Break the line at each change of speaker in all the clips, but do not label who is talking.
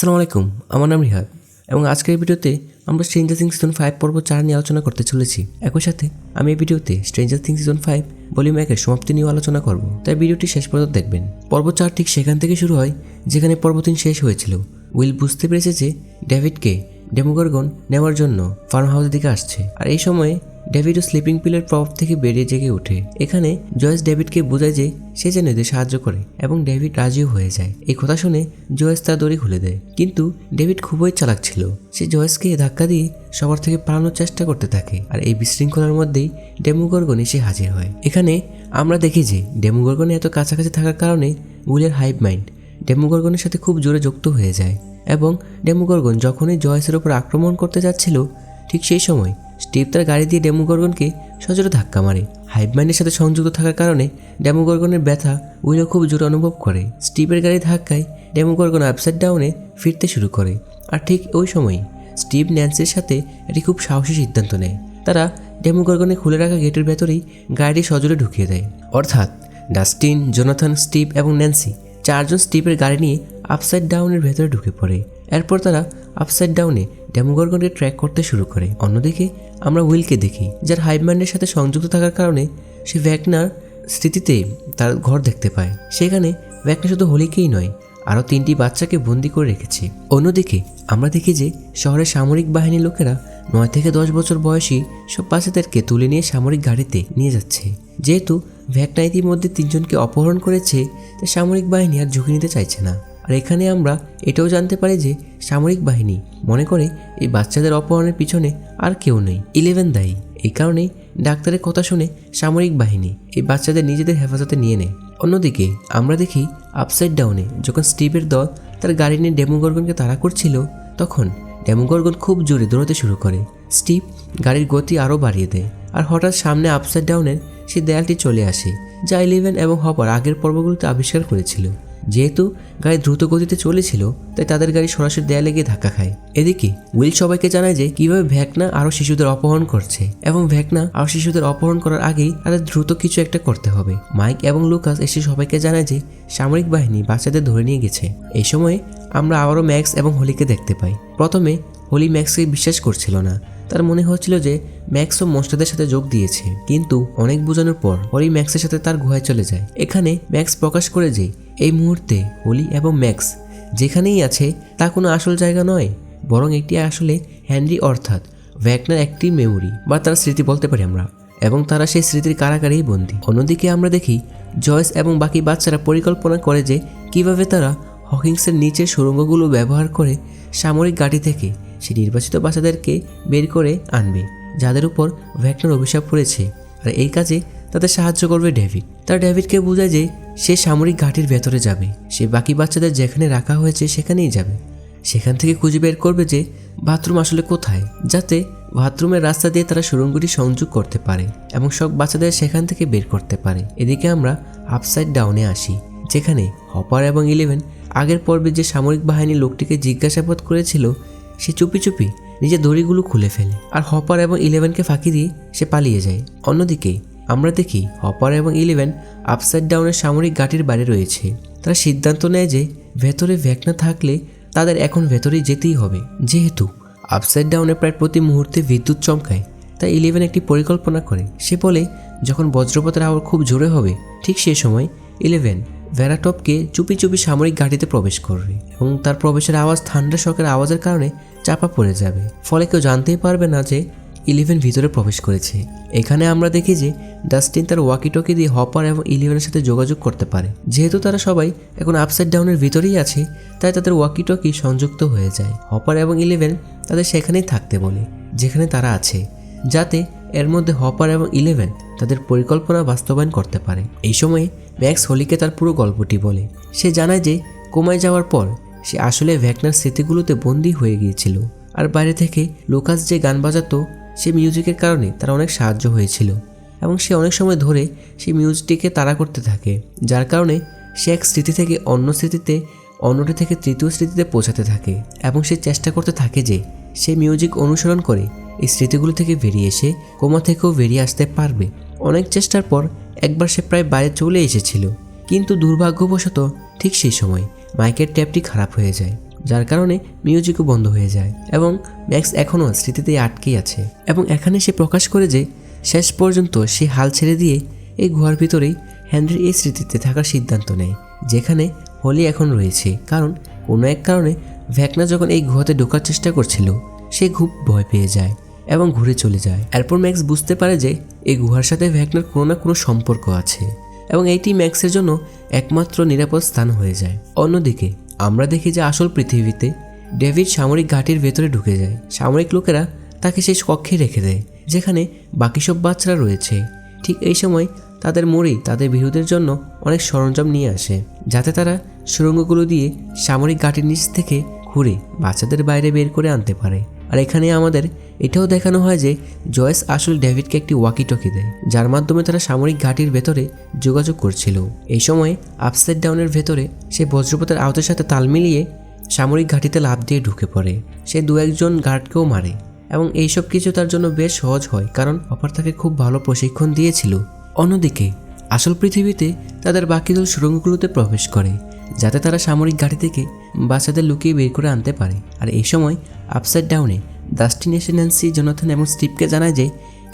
আসসালামু আলাইকুম, আমার নাম রিহাদ এবং আজকের ভিডিওতে আমরা স্ট্রেঞ্জার থিংস সিজন ফাইভ পর্ব চার নিয়ে আলোচনা করতে চলেছি। একই সাথে আমি এই ভিডিওতে Stranger Things season five volume একের সমাপ্তি নিয়েও আলোচনা করব। তাই ভিডিওটি শেষ পর্যন্ত দেখবেন। পর্ব চার ঠিক সেখান থেকে শুরু হয় যেখানে পর্ব তিন শেষ হয়েছিল। উইল বুঝতে পেরেছে যে ডেভিডকে ডেমোগর্গন নেওয়ার জন্য ফার্ম হাউসের দিকে আসছে। আর এই সময়ে ডেভিডও স্লিপিং পিলের প্রভাব থেকে বেরিয়ে জেগে ওঠে। এখানে জয়েস ডেভিডকে বোঝায় যে সে যেন এদের সাহায্য করে এবং ডেভিড রাজিও হয়ে যায়। এই কথা শুনে জয়েস তার দড়ি খুলে দেয়। কিন্তু ডেভিড খুবই চালাক ছিল। সে জয়েসকে ধাক্কা দিয়ে সবার থেকে পালানোর চেষ্টা করতে থাকে আর এই বিশৃঙ্খলার মধ্যেই ডেমোগর্গন এসে হাজির হয়। এখানে আমরা দেখি যে ডেমোগর্গন এত কাছাকাছি থাকার কারণে উইলের হাইভ মাইন্ড ডেমোগর্গনের সাথে খুব জোরে যুক্ত হয়ে যায় এবং ডেমোগর্গন যখনই জয়েসের উপর আক্রমণ করতে যাচ্ছিল, ঠিক সেই সময় স্টিভ তার গাড়ি দিয়ে ডেমোগর্গনকে সজোরে ধাক্কা মারে। হাইভম্যানের সাথে সংযুক্ত থাকার কারণে ডেমোগর্গনের ব্যথা উইলও খুব জোরে অনুভব করে। স্টিভের গাড়ি ধাক্কায় ডেমোগর্গন আপসাইড ডাউনে ফিরতে শুরু করে। আর ঠিক ওই সময়ই স্টিভ ন্যান্সির সাথে একটি খুব সাহসী সিদ্ধান্ত নেয়। তারা ডেমোগর্গনে খুলে রাখা গেটের ভেতরেই গাড়িটি সজোরে ঢুকিয়ে দেয়। অর্থাৎ ডাস্টিন, জোনাথন, স্টিভ এবং ন্যান্সি চারজন স্টিভের গাড়ি নিয়ে আপসাইড ডাউনের ভেতরে ঢুকে পড়ে। এরপর তারা আপসাইড ডাউনে ডেমোগর্গনকে ট্র্যাক করতে শুরু করে। অন্যদিকে আমরা উইলকে দেখি, যার হাইভম্যান্ডের সাথে সংযুক্ত থাকার কারণে সে ভ্যাকনার স্মৃতিতে তার ঘর দেখতে পায়। সেখানে ভ্যাকনা শুধু হোলিকেই নয়, আরও তিনটি বাচ্চাকে বন্দি করে রেখেছে। অন্যদিকে, আমরা দেখি যে শহরের সামরিক বাহিনীর লোকেরা নয় থেকে দশ বছর বয়সী সব বাচ্চাদেরকে তুলে নিয়ে সামরিক গাড়িতে নিয়ে যাচ্ছে। যেহেতু ভ্যাকনা ইতিমধ্যে তিনজনকে অপহরণ করেছে, তাই সামরিক বাহিনী আর ঝুঁকি নিতে চাইছে না। আর এখানে আমরা এটাও জানতে পারি যে সামরিক বাহিনী মনে করে এই বাচ্চাদের অপহরণের পিছনে আর কেউ নেই। ইলেভেন দায়ী। এই কারণেই ডাক্তারের কথা শুনে সামরিক বাহিনী এই বাচ্চাদের নিজেদের হেফাজতে নিয়ে নেয়। অন্যদিকে আমরা দেখি আপসাইড ডাউনে যখন স্টিভের দল তার গাড়ি নিয়ে ডেমোগর্গনকে তাড়া করছিল, তখন ডেমোগর্গন খুব জোরে দৌড়াতে শুরু করে। স্টিভ গাড়ির গতি আরও বাড়িয়ে দেয়। আর হঠাৎ সামনে আপসাইড ডাউনের সেই দেয়ালটি চলে আসে, যা ইলেভেন এবং হপার আগের পর্বগুলোতে আবিষ্কার করেছিল। যেহেতু গাড়ি দ্রুত গতিতে চলেছিল, তাই তাদের গাড়ি সরাসরি দেয়ালে গিয়ে ধাক্কা খায়। এদিকে, উইল সবাইকে জানায় যে কীভাবে ভ্যাকনা আরও শিশুদের অপহরণ করছে এবং ভ্যাকনা আরও শিশুদের অপহরণ করার আগেই তাদের দ্রুত কিছু একটা করতে হবে। মাইক এবং লুকাস এসে সবাইকে জানায় যে সামরিক বাহিনী বাচ্চাদের ধরে নিয়ে গেছে। এই সময়ে আমরা আবারও ম্যাক্স এবং হোলিকে দেখতে পাই। প্রথমে হোলি ম্যাক্সকে বিশ্বাস করছিল না। তার মনে হচ্ছিল যে ম্যাক্সও মনস্টারদের সাথে যোগ দিয়েছে। কিন্তু অনেক বোঝানোর পর হোলি ম্যাক্সের সাথে তার গুহায় চলে যায়। এখানে ম্যাক্স প্রকাশ করে যে এই মুহূর্তে হোলি এবং ম্যাক্স যেখানেই আছে, তা কোনো আসল জায়গা নয়, বরং এটি আসলে হ্যানরি অর্থাৎ ভ্যাকনার একটি মেমোরি বা তার স্মৃতি বলতে পারি আমরা, এবং তারা সেই স্মৃতির কারাগারেই বন্দী। অন্যদিকে আমরা দেখি জয়েস এবং বাকি বাচ্চারা পরিকল্পনা করে যে কীভাবে তারা হকিংসের নিচের সুড়ঙ্গগুলো ব্যবহার করে সামরিক গাড়ি থেকে সে নির্বাচিত বাচ্চাদেরকে বের করে আনবে, যাদের উপর ভ্যাকনার অভিশাপ পড়েছে। আর এই কাজে তাদের সাহায্য করবে ডেভিড। তার ডেভিডকে বোঝায় যে সে সামরিক ঘাটির ভেতরে যাবে। সে বাকি বাচ্চাদের যেখানে রাখা হয়েছে সেখানেই যাবে। সেখান থেকে খুঁজে বের করবে যে বাথরুম আসলে কোথায়, যাতে বাথরুমের রাস্তা দিয়ে তারা সুরঙ্গটি সংযোগ করতে পারে এবং সব বাচ্চাদের সেখান থেকে বের করতে পারে। এদিকে আমরা আপসাইড ডাউনে আসি। যেখানে হপার এবং ইলেভেন আগের পর্বে যে সামরিক বাহিনীর লোকটিকে জিজ্ঞাসাবাদ করেছিল, সে চুপি চুপি নিজের দড়িগুলো খুলে ফেলে আর হপার এবং ইলেভেনকে ফাঁকি দিয়ে সে পালিয়ে যায়। অন্যদিকে আমরা দেখি হপার এবং ইলেভেন আপসাইড ডাউনের সামরিক ঘাটির বাইরে রয়েছে। তারা সিদ্ধান্ত নেয় যে ভেতরে ভ্যাকনা থাকলে তাদের এখন ভেতরে যেতেই হবে। যেহেতু আপসাইড ডাউনে প্রায় প্রতি মুহূর্তে বিদ্যুৎ চমকায়, তাই ইলেভেন একটি পরিকল্পনা করে। সে বলে, যখন বজ্রপাতের আওয়াজ খুব জোরে হবে, ঠিক সেই সময় ইলেভেন ভ্যারাটপকে চুপি চুপি সামরিক ঘাটিতে প্রবেশ করবে এবং তার প্রবেশের আওয়াজ ঠান্ডা শকের আওয়াজের কারণে চাপা পড়ে যাবে। ফলে কেউ জানতেই পারবে না যে ইলেভেন ভিতরে প্রবেশ করেছে। এখানে আমরা দেখি যে ডাস্টিন তার ওয়াকিটকি দিয়ে হপার এবং ইলেভেনের সাথে যোগাযোগ করতে পারে। যেহেতু তারা সবাই এখন আপসাইড ডাউনের ভিতরেই আছে, তাই তাদের ওয়াকিটকি সংযুক্ত হয়ে যায়। হপার এবং ইলেভেন তাদের সেখানেই থাকতে বলে, যেখানে তারা আছে, যাতে এর মধ্যে হপার এবং ইলেভেন তাদের পরিকল্পনা বাস্তবায়ন করতে পারে। এই সময়ে ম্যাক্স হোলিকে তার পুরো গল্পটি বলে। সে জানায় যে, কোমায় যাওয়ার পর সে আসলে ভ্যাকনার স্মৃতিগুলোতে বন্দী হয়ে গিয়েছিল। আর বাইরে থেকে লোকাস যে গান বাজাতো, সে মিউজিকের কারণে তার অনেক সাহায্য হয়েছিল। এবং সে অনেক সময় ধরে সেই মিউজিকটিকে তাড়া করতে থাকে, যার কারণে সে এক স্মৃতি থেকে অন্য স্মৃতিতে, অন্যটি থেকে তৃতীয় স্মৃতিতে পৌঁছাতে থাকে। এবং সে চেষ্টা করতে থাকে যে, সে মিউজিক অনুসরণ করে এই স্মৃতিগুলো থেকে বেরিয়ে এসে কোমা থেকেও বেরিয়ে আসতে পারবে। অনেক চেষ্টার পর একবার সে প্রায় বাইরে চলে এসেছিল। কিন্তু দুর্ভাগ্যবশত ঠিক সেই সময় মাইকের ট্যাপটি খারাপ হয়ে যায়, যার কারণে মিউজিকও বন্ধ হয়ে যায় এবং ম্যাক্স এখনও স্মৃতিতেই আটকেই আছে এবং এখানে সে প্রকাশ করে যে শেষ পর্যন্ত সে হাল ছেড়ে দিয়ে এই গুহার ভিতরেই হেনরির এই স্মৃতিতে থাকার সিদ্ধান্ত নেয়, যেখানে হোলি এখন রয়েছে। কারণ কোনো এক কারণে ভ্যাকনা যখন এই গুহাতে ঢোকার চেষ্টা করছিল, সে খুব ভয় পেয়ে যায়। এবং ঘুরে চলে যায়। এরপর ম্যাক্স বুঝতে পারে যে এই গুহার সাথে ভ্যাকনার কোনো না কোনো সম্পর্ক আছে এবং এইটি ম্যাক্সের জন্য একমাত্র নিরাপদ স্থান হয়ে যায়। অন্যদিকে, আমরা দেখি যে আসল পৃথিবীতে ডেভিড সামরিক ঘাটির ভেতরে ঢুকে যায়। সামরিক লোকেরা তাকে সেই কক্ষে রেখে দেয়, যেখানে বাকি সব বাচ্চারা রয়েছে। ঠিক এই সময় তাদের মরেই তাদের বিরোধের জন্য অনেক সরঞ্জাম নিয়ে আসে, যাতে তারা সুড়ঙ্গগুলো দিয়ে সামরিক ঘাটির নিচ থেকে ঘুরে বাচ্চাদের বাইরে বের করে আনতে পারে। আর এখানে আমাদের এটাও দেখানো হয় যে জয়েস আসলে ডেভিডকে একটি ওয়াকি টকি দেয়, যার মাধ্যমে তারা সামরিক ঘাটির ভেতরে যোগাযোগ করছিল। এই সময় আপসাইড ডাউনের ভেতরে সে বজ্রপাতের আওতের সাথে তাল মিলিয়ে সামরিক ঘাটিতে লাভ দিয়ে ঢুকে পড়ে। সে দু একজন গার্ডকেও মারে এবং এইসব কিছু তার জন্য বেশ সহজ হয়, কারণ অপার তাকে খুব ভালো প্রশিক্ষণ দিয়েছিল। অন্যদিকে, আসল পৃথিবীতে তাদের বাকি দল সুড়ঙ্গগুলোতে প্রবেশ করে। যাতে তারা সামরিক গাড়ি থেকে বাচ্চাদের লুকিয়ে বের করে আনতে পারে। আর এই সময় আপসাইড ডাউনে ডাস্টিন এসে ন্যান্সি জোনাথন এবং স্টিভকে জানায় যে,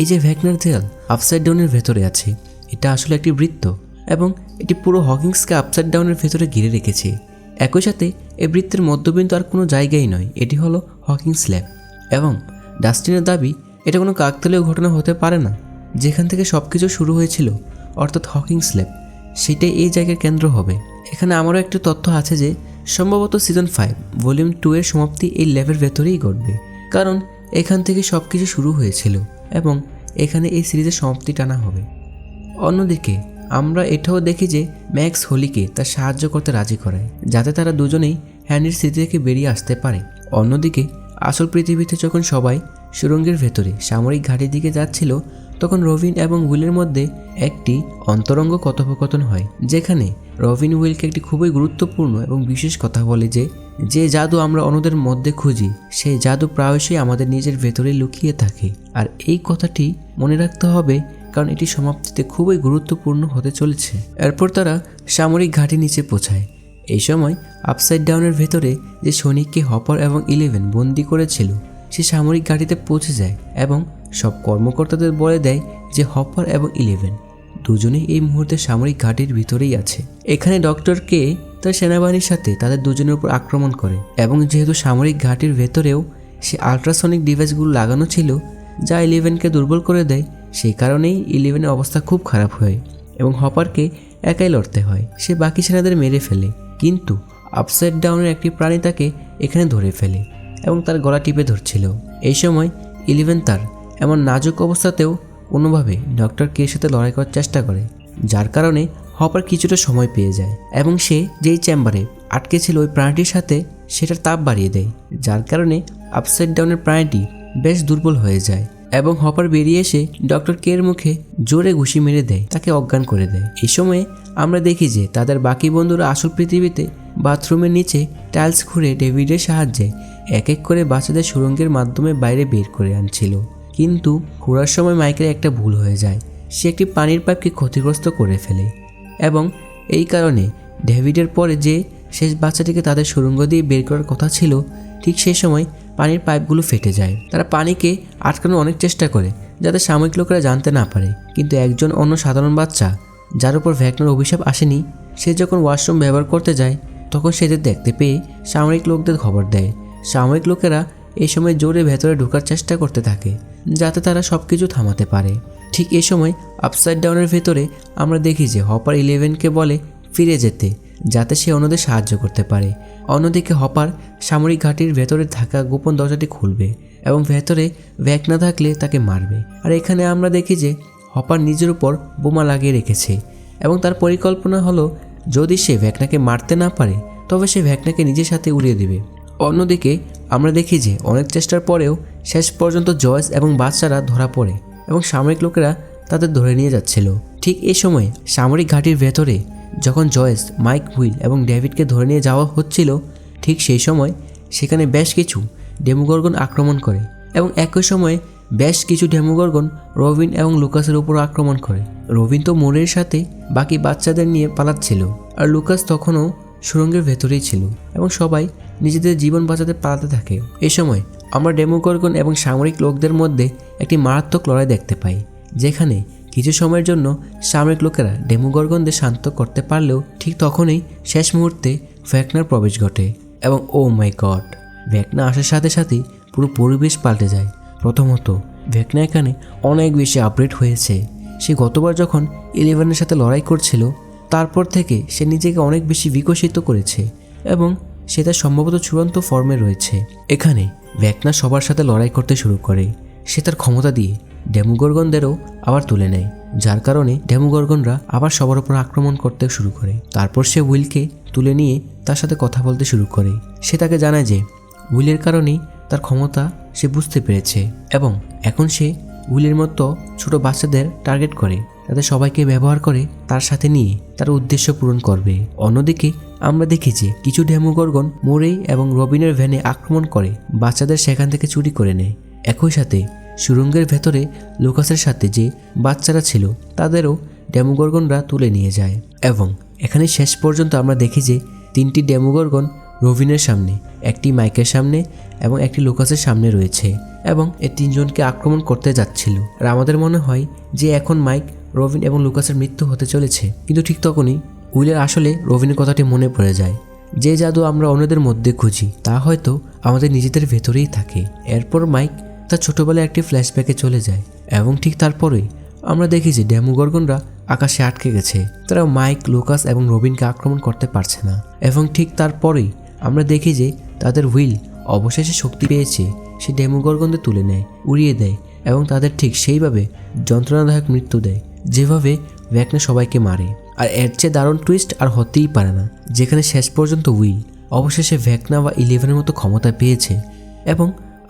এই যে ভ্যাগনার দেয়াল আপসাইড ডাউনের ভেতরে আছে। এটা আসলে একটি বৃত্ত এবং এটি পুরো হকিংসকে আপসাইড ডাউনের ভেতরে ঘিরে রেখেছে। একই সাথে এই বৃত্তের মধ্যবিন্দু আর কোনো জায়গাই নয়, এটি হলো হকিং স্ল্যাব এবং ডাস্টিনের দাবি, এটা কোনো কাকতালীয় ঘটনা হতে পারে না, যেখান থেকে সব কিছু শুরু হয়েছিল, অর্থাৎ হকিং স্ল্যাব সেটাই এই জায়গার কেন্দ্র হবে। এখানে আমারও একটি তথ্য আছে যে, সম্ভবত সিজন ফাইভ ভলিউম টু এর সমাপ্তি এই ল্যাবের ভেতরেই ঘটবে। কারণ, এখান থেকে সব কিছু শুরু হয়েছিল এবং এখানে এই সিরিজের সমাপ্তি টানা হবে। অন্যদিকে, আমরা এটাও দেখি যে, ম্যাক্স হোলিকে তার সাহায্য করতে রাজি করায়, যাতে তারা দুজনেই হ্যান্ডির স্মৃতি থেকে বেরিয়ে আসতে পারে। অন্যদিকে, আসল পৃথিবীতে যখন সবাই সুরঙ্গের ভেতরে সামরিক ঘাটির দিকে যাচ্ছিল তখন রবিন এবং উইলের মধ্যে একটি অন্তরঙ্গ কথোপকথন হয়, যেখানে রবিন উইলকে একটি খুবই গুরুত্বপূর্ণ এবং বিশেষ কথা বলে যে যে জাদু আমরা অন্যদের মধ্যে খুঁজি সেই জাদু প্রায়শই আমাদের নিজের ভেতরে লুকিয়ে থাকে। আর এই কথাটি মনে রাখতে হবে, কারণ এটি সমাপ্তিতে খুবই গুরুত্বপূর্ণ হতে চলেছে। এরপর তারা সামরিক ঘাঁটি নিচে পৌঁছায়। এই সময় আপসাইড ডাউনের ভেতরে যে সৈনিককে হপার এবং ইলেভেন বন্দি করেছিল, সে সামরিক ঘাটিতে পৌঁছে যায় এবং সব কর্মকর্তাদের বলে দেয় যে হপার এবং ইলেভেন দুজনেই এই মুহূর্তে সামরিক ঘাটির ভিতরেই আছে। এখানে ডক্টর কে তার সেনাবাহিনীর সাথে তাদের দুজনের উপর আক্রমণ করে এবং যেহেতু সামরিক ঘাটির ভেতরেও সে আল্ট্রাসনিক ডিভাইসগুলো লাগানো ছিল, যা ইলেভেনকে দুর্বল করে দেয়, সেই কারণেই ইলেভেনের অবস্থা খুব খারাপ হয় এবং হপারকে একাই লড়তে হয়। সে বাকি সেনাদের মেরে ফেলে, কিন্তু আপসাইড ডাউনের একটি প্রাণী তাকে এখানে ধরে ফেলে এবং তার গলা টিপে ধরছিল। এই সময় ইলেভেন তার এমন নাজুক অবস্থাতেও কোনোভাবে ডক্টর কের সাথে লড়াই করার চেষ্টা করে, যার কারণে হপার কিছুটা সময় পেয়ে যায় এবং সে যেই চেম্বারে আটকে ছিল ওই প্রাণীটির সাথে সেটার তাপ বাড়িয়ে দেয়, যার কারণে আপসাইড ডাউনের প্রাণীটি বেশ দুর্বল হয়ে যায় এবং হপার বেরিয়ে এসে ডক্টর কের মুখে জোরে ঘুষি মেরে দেয়, তাকে অজ্ঞান করে দেয়। এই সময়ে আমরা দেখি যে তাদের বাকি বন্ধুরা আসল পৃথিবীতে বাথরুমের নিচে টাইলস খুঁড়ে ডেভিডের সাহায্যে এক এক করে বাচ্চাদের সুরঙ্গের মাধ্যমে বাইরে বের করে আনছিল। কিন্তু ঘোরার সময় মাইকের একটা ভুল হয়ে যায়। সে একটি পানির পাইপকে ক্ষতিগ্রস্ত করে ফেলে এবং এই কারণে ডেভিডের পরে যে শেষ বাচ্চাটিকে তাদের সুরঙ্গ দিয়ে বের করার কথা ছিল, ঠিক সেই সময় পানির পাইপগুলো ফেটে যায়। তারা পানিকে আটকানোর অনেক চেষ্টা করে, যাতে সাময়িক লোকেরা জানতে না পারে। কিন্তু একজন অন্য সাধারণ বাচ্চা, যার উপর ভ্যাকনার অভিশাপ আসেনি, সে যখন ওয়াশরুম ব্যবহার করতে যায়, তখন সেদের দেখতে পেয়ে সামরিক লোকদের খবর দেয়। সামরিক লোকেরা এই সময় জোরে ভেতরে ঢোকার চেষ্টা করতে থাকে, যাতে তারা সব কিছু থামাতে পারে। ঠিক এ সময় আপসাইড ডাউনের ভেতরে আমরা দেখি যে হপার ইলেভেনকে বলে ফিরে যেতে, যাতে সে অন্যদের সাহায্য করতে পারে। অন্যদিকে হপার সামরিক ঘাটির ভেতরে থাকা গোপন দরজাটি খুলবে এবং ভেতরে ভ্যাক না থাকলে তাকে মারবে। আর এখানে আমরা দেখি যে হপার নিজের উপর বোমা লাগিয়ে রেখেছে এবং তার পরিকল্পনা হলো, যদি সে ভ্যাকনাকে মারতে না পারে, তবে সে ভ্যাকনাকে নিজের সাথে উড়িয়ে দেবে। অন্যদিকে, আমরা দেখি যে অনেক চেষ্টার পরেও শেষ পর্যন্ত জয়েস এবং বাচ্চারা ধরা পড়ে এবং সামরিক লোকেরা তাদের ধরে নিয়ে যাচ্ছিল। ঠিক এই সময় সামরিক ঘাঁটির ভেতরে যখন জয়েস, মাইক হুইল এবং ডেভিডকে ধরে নিয়ে যাওয়া হচ্ছিল, ঠিক সেই সময় সেখানে বেশ কিছু ডেমোগর্গন আক্রমণ করে এবং একই সময়ে বেশ কিছু ডেমোগর্গন রবিন এবং লুকাসের উপর আক্রমণ করে। রবিন তো মোরের সাথে বাকি বাচ্চাদের নিয়ে পালাচ্ছিল, আর লুকাস তখনও সুরঙ্গের ভেতরেই ছিল এবং সবাই নিজেদের জীবন বাঁচাতে পালাতে থাকে। এ সময় আমরা ডেমোগর্গন এবং সামরিক লোকদের মধ্যে একটি মারাত্মক লড়াই দেখতে পাই, যেখানে কিছু সময়ের জন্য সামরিক লোকেরা ডেমোগর্গনদের শান্ত করতে পারলেও ঠিক তখনই শেষ মুহূর্তে ভ্যাকনার প্রবেশ ঘটে এবং ও মাই গড, ভ্যাকনা আসার সাথে সাথেই পুরো পরিবেশ পাল্টে যায়। প্রথমত, ভ্যাকনা এখানে অনেক বেশি আপডেট হয়েছে। সে গতবার যখন ইলেভেনের সাথে লড়াই করছিল তারপর থেকে সে নিজেকে অনেক বেশি বিকশিত করেছে এবং সে তার সম্ভবত চূড়ান্ত ফর্মে রয়েছে। এখানে ভ্যাকনা সবার সাথে লড়াই করতে শুরু করে। সে তার ক্ষমতা দিয়ে ডেমোগর্গনদেরও আবার তুলে নেয়, যার কারণে ডেমোগর্গনরা আবার সবার উপর আক্রমণ করতে শুরু করে। তারপর সে উইলকে তুলে নিয়ে তার সাথে কথা বলতে শুরু করে। সে তাকে জানায় যে, উইলের কারণেই তার ক্ষমতা সে বুঝতে পেরেছে এবং এখন সে উইলের মতো ছোট বাচ্চাদের টার্গেট করে। তাদের সবাইকে ব্যবহার করে, তার সাথে নিয়ে তার উদ্দেশ্য পূরণ করবে। অন্যদিকে, আমরা দেখি যে কিছু ডেমোগর্গন মোরেই এবং রবিনের ভ্যানে আক্রমণ করে, বাচ্চাদের সেখান থেকে চুরি করে নেয়। একই সাথে, সুরঙ্গের ভেতরে লোকাসের সাথে যে বাচ্চারা ছিল, তাদেরও ডেমোগর্গনরা তুলে নিয়ে যায়। এবং এখানে শেষ পর্যন্ত আমরা দেখি যে, তিনটি ডেমোগর্গন রবিনের সামনে, একটি মাইকের সামনে এবং একটি লোকাসের সামনে রয়েছে এবং এই তিনজনকে আক্রমণ করতে যাচ্ছিল। আর আমাদের মনে হয় যে এখন মাইক রবিন এবং লুকাসের মৃত্যু হতে চলেছে। কিন্তু ঠিক তখনই উইলের আসলে রবিনের কথাটি মনে পড়ে যায়। যে জাদু আমরা অন্যদের মধ্যে খুঁজি, তা হয়তো আমাদের নিজেদের ভেতরেই থাকে। এরপর মাইক তার ছোটবেলায় একটি ফ্ল্যাশব্যাকে চলে যায় এবং ঠিক তারপরেই আমরা দেখি যে ড্যামোগর্গনরা আকাশে আটকে গেছে। তারা মাইক, লুকাস এবং রবিনকে আক্রমণ করতে পারছে না। এবং ঠিক তারপরেই আমরা দেখি যে তাদের হুইল অবশেষে শক্তি পেয়েছে, সে ডেমোগর্গনদের তুলে নেয়, উড়িয়ে দেয় এবং তাদের ঠিক সেইভাবে যন্ত্রণাদায়ক মৃত্যু দেয়। যেভাবে ভ্যাকনা সবাইকে মারে, আর এর চেয়ে দারুণ টুইস্ট আর হতেই পারে না, যেখানে শেষ পর্যন্ত উইল অবশেষে ভ্যাকনা বা ইলেভেনের মতো ক্ষমতা পেয়েছে এবং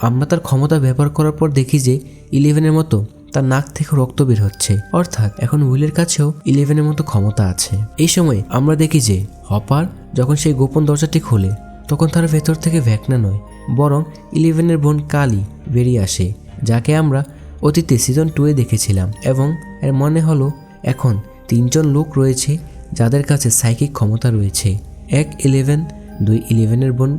আমরা তার ক্ষমতা ব্যবহার করার পর দেখি যে ইলেভেনের মতো তার নাক থেকে রক্ত বের হচ্ছে। অর্থাৎ এখন উইলের কাছেও ইলেভেনের মতো ক্ষমতা আছে। এই সময় আমরা দেখি যে হপার যখন সেই গোপন দরজাটি খোলে, তখন তার ভেতর থেকে ভ্যাকনা নয়, বরং ইলেভেনের বোন কালি বেরিয়ে আসে, যাকে আমরা অতীতে সিজন টুয়ে দেখেছিলাম এবং এর মনে হলো এখন তিনজন লোক রয়েছে যাদের কাছে সাইকিক ক্ষমতা রয়েছে। এক ইলেভেন দুই ইলেভেনের বোন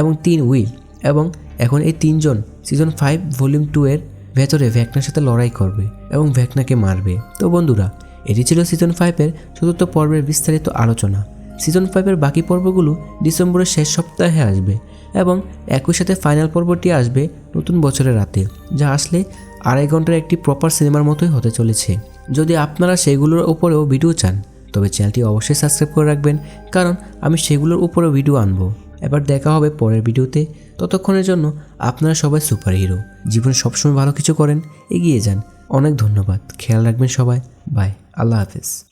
এবং তিন উইল এবং এখন এই তিনজন সিজন ফাইভ ভলিউম টু এর ভেতরে ভ্যাকনার সাথে লড়াই করবে এবং ভ্যাকনাকে মারবে। তো বন্ধুরা, এটি ছিল সিজন ফাইভের চতুর্থ পর্বের বিস্তারিত আলোচনা। সিজন ফাইভের বাকি পর্বগুলো ডিসেম্বরের শেষ সপ্তাহে আসবে এবং একই সাথে ফাইনাল পর্বটি আসবে নতুন বছরের রাতে, যা আসলে আড়াই ঘণ্টার একটি প্রপার সিনেমার মতোই হতে চলেছে। যদি আপনারা সেগুলোর উপরেও ভিডিও চান, তবে চ্যানেলটি অবশ্যই সাবস্ক্রাইব করে রাখবেন, কারণ আমি সেগুলোর উপরেও ভিডিও আনব। এবার দেখা হবে পরের ভিডিওতে ততক্ষণের জন্য আপনারা সবাই সুপার হিরো জীবনে সবসময় ভালো কিছু করেন, এগিয়ে যান। অনেক ধন্যবাদ। খেয়াল রাখবেন সবাই। বাই আল্লাহ হাফেজ।